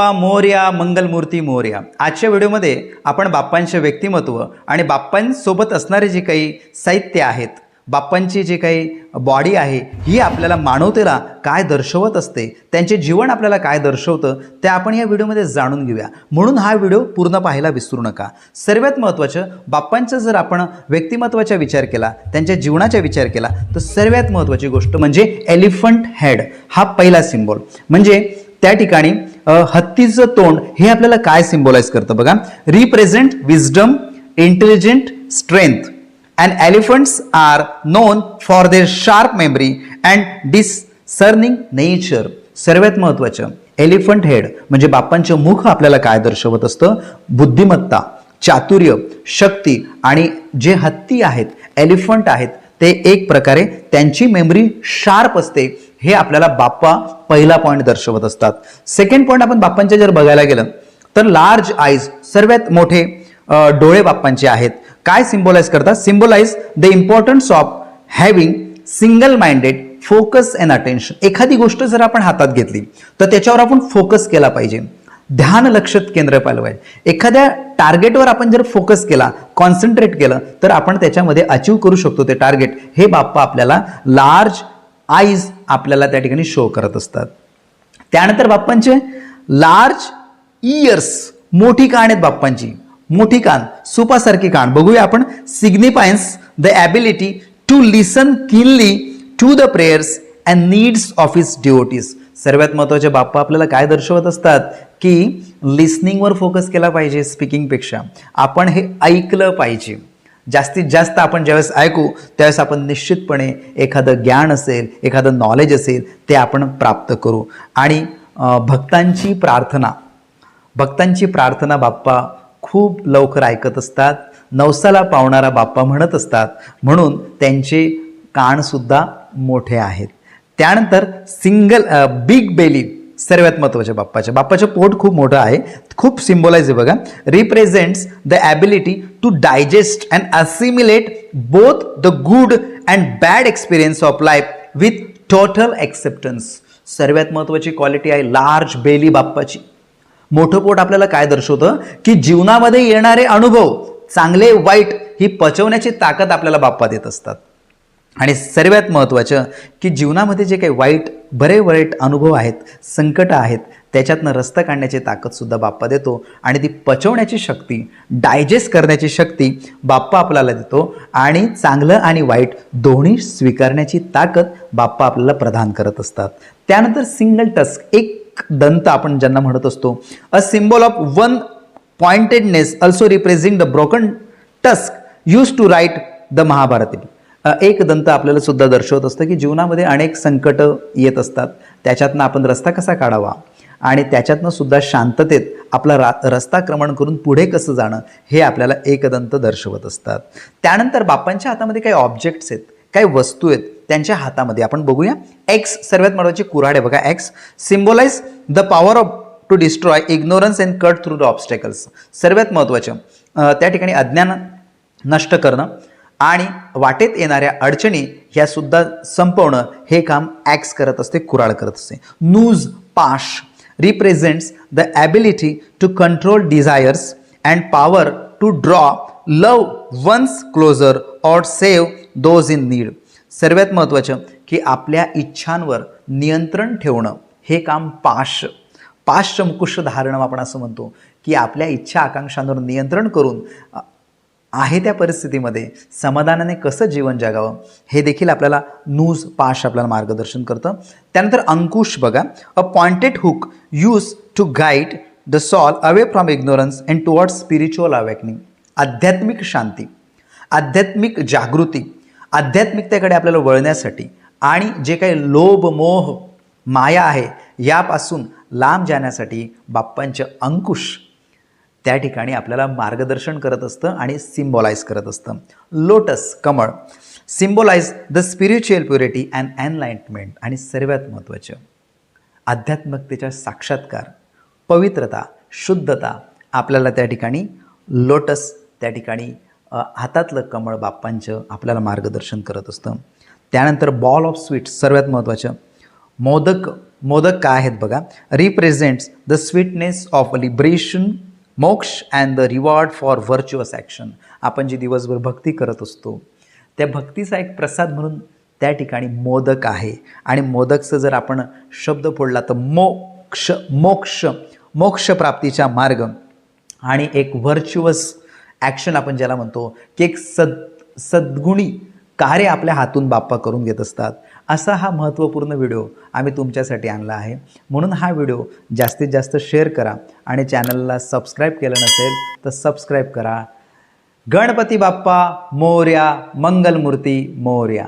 मोर्या मंगलमूर्ती मोर्या. आजच्या व्हिडिओमध्ये आपण बाप्पांचे व्यक्तिमत्व आणि बाप्पांसोबत असणारे जे काही साहित्य आहेत बाप्पांची जे काही बॉडी आहे ही आपल्याला मानवतेला काय दर्शवत असते त्यांचे जीवन आपल्याला काय दर्शवतं ते आपण या व्हिडिओमध्ये जाणून घेऊया. म्हणून हा व्हिडिओ पूर्ण पाहायला विसरू नका. सर्वात महत्त्वाचं बाप्पांचं जर आपण व्यक्तिमत्वाचा विचार केला त्यांच्या जीवनाचा विचार केला तर सर्वात महत्त्वाची गोष्ट म्हणजे एलिफंट हेड हा पहिला सिम्बॉल म्हणजे त्या ठिकाणी हत्तीचं तोंड हे आपल्याला काय सिम्बोलाइज करतं बघा? Represent wisdom intelligent strength and elephants are known for their sharp memory and discerning nature सर्वात महत्त्वाचं एलिफंट हेड म्हणजे बाप्पांचं मुख आपल्याला काय दर्शवत असतं? बुद्धिमत्ता चातुर्य शक्ती आणि जे हत्ती आहेत एलिफंट आहेत ते एक प्रकारे त्यांची मेमरी शार्प असते. हे आपल्याला बाप्पा पहिला पॉईंट दर्शवत असतात. सेकंड पॉईंट आपण बाप्पांचे जर बघायला गेलं तर लार्ज आईज सर्वात मोठे डोळे बाप्पांचे आहेत. काय सिम्बोलाइज करतात? Symbolize the importance of having single minded focus and attention एखादी गोष्ट जर आपण हातात घेतली तर त्याच्यावर आपण फोकस केला पाहिजे. ध्यान लक्षात केंद्र पाहिजे एखाद्या टार्गेटवर आपण जर फोकस केला कॉन्सन्ट्रेट केलं तर आपण त्याच्यामध्ये अचीव करू शकतो ते टार्गेट हे बाप्पा आपल्याला लार्ज आईज आपल्याला त्या ठिकाणी शो करत असतात. त्यानंतर बाप्पांचे लार्ज इयर्स मोठी कान आहेत बाप्पांची. मोठी कान सुपासारखी कान. बघूया आपण significance the ability to listen keenly to the prayers and needs of his deities सर्वात महत्त्वाचे बाप्पा आपल्याला काय दर्शवत असतात? की लिसनिंगवर फोकस केला पाहिजे स्पीकिंगपेक्षा आपण हे ऐकलं पाहिजे. जास्तीत जास्त आपण ज्यावेळेस ऐकू त्यावेळेस आपण निश्चितपणे एखादं ज्ञान असेल एखादं नॉलेज असेल ते आपण प्राप्त करू. आणि भक्तांची प्रार्थना भक्तांची प्रार्थना बाप्पा खूप लवकर ऐकत असतात नवसाला पावणारा बाप्पा म्हणत असतात म्हणून त्यांचे कानसुद्धा मोठे आहेत. त्यानंतर सिंगल बिग बेली सर्वात महत्त्वाच्या बाप्पाच्या बाप्पाचं पोट खूप मोठं आहे. खूप सिम्बॉलाइज आहे बघा. Represents the ability to digest and assimilate both the good and bad experience of life with total acceptance सर्वात महत्त्वाची क्वालिटी आहे लार्ज बेली बाप्पाची. मोठं पोट आपल्याला काय दर्शवतं? की जीवनामध्ये येणारे अनुभव चांगले वाईट ही पचवण्याची ताकद आपल्याला बाप्पा देत असतात. आणि सर्वात महत्त्वाचं की जीवनामध्ये जे काही वाईट बरे वाईट अनुभव आहेत संकटं आहेत त्याच्यातनं रस्ता काढण्याची ताकदसुद्धा बाप्पा देतो. आणि ती पचवण्याची शक्ती डायजेस्ट करण्याची शक्ती बाप्पा आपल्याला देतो. आणि चांगलं आणि वाईट दोन्ही स्वीकारण्याची ताकद बाप्पा आपल्याला प्रदान करत असतात. त्यानंतर सिंगल टस्क एक दंत आपण ज्यांना म्हणत असतो a symbol of one pointedness also represent the broken tusk use to write the Mahabharata एक दंत आपल्याला सुद्धा दर्शवत असतं की जीवनामध्ये अनेक संकट येत असतात. त्याच्यातनं आपण रस्ता कसा काढावा? आणि त्याच्यातनं सुद्धा शांततेत आपला रा रस्ता क्रमण करून पुढे कसं जाणं हे आपल्याला एकदंत दर्शवत असतात. त्यानंतर बाप्पांच्या हातामध्ये काही ऑब्जेक्ट्स आहेत काही वस्तू आहेत त्यांच्या हातामध्ये. आपण बघूया. एक्स सर्वात महत्त्वाचे कुऱ्हाडे बघा axe symbolize the power of to destroy ignorance and cut through the obstacles सर्वात महत्त्वाचं त्या ठिकाणी अज्ञान नष्ट करणं आणि वाटेत येणाऱ्या अडचणी ह्या सुद्धा संपवणं हे काम ॲक्स करत असते कुराळ करत असते. नूज पाश represents the ability to control desires and power to draw love ones closer or save those in need सर्वात महत्त्वाचं की आपल्या इच्छांवर नियंत्रण ठेवणं हे काम पाश. पाशचमकुश धारणं आपण असं म्हणतो की आपल्या इच्छा आकांक्षांवर नियंत्रण करून आहे त्या परिस्थितीमध्ये समाधानाने कसं जीवन जगावं हे देखील आपल्याला नूज पाश आपल्याला मार्गदर्शन करतं. त्यानंतर अंकुश बघा. A pointed hook use to guide the soul away from ignorance and towards spiritual awakening आध्यात्मिक शांती आध्यात्मिक जागृती आध्यात्मिकतेकडे आपल्याला वळण्यासाठी आणि जे काही लोभ मोह माया आहे यापासून लांब जाण्यासाठी बाप्पांचे अंकुश त्या ठिकाणी आपल्याला मार्गदर्शन करत असतं आणि सिम्बॉलाइज करत असतं. लोटस कमळ symbolize the spiritual purity and enlightenment आणि सर्वात महत्त्वाचं आध्यात्मिकतेचा साक्षात्कार पवित्रता शुद्धता आपल्याला त्या ठिकाणी लोटस त्या ठिकाणी हातातलं कमळ बाप्पांचं आपल्याला मार्गदर्शन करत असतं. त्यानंतर बॉल ऑफ स्वीट्स सर्वात महत्त्वाचं मोदक मोदक काय आहेत बघा? Represents the sweetness of liberation मोक्ष and the reward for virtuous action आपण जी दिवसभर भक्ती करत असतो त्या भक्तीचा एक प्रसाद म्हणून त्या ठिकाणी मोदक आहे. आणि मोदकचं जर आपण शब्द फोडला तर मोक्ष मोक्ष मोक्षप्राप्तीचा मार्ग आणि एक व्हर्च्युअस ॲक्शन आपण ज्याला म्हणतो की एक सद सद्गुणी कार्य आपल्या हातून बाप्पा करून घेत असतात. असा हा महत्त्वपूर्ण व्हिडिओ आम्ही तुमच्यासाठी आणला आहे. म्हणून हा व्हिडिओ जास्तीत जास्त शेअर करा आणि चॅनलला सबस्क्राईब केलं नसेल तर सबस्क्राईब करा. गणपती बाप्पा मोर्या मंगलमूर्ती मोर्या.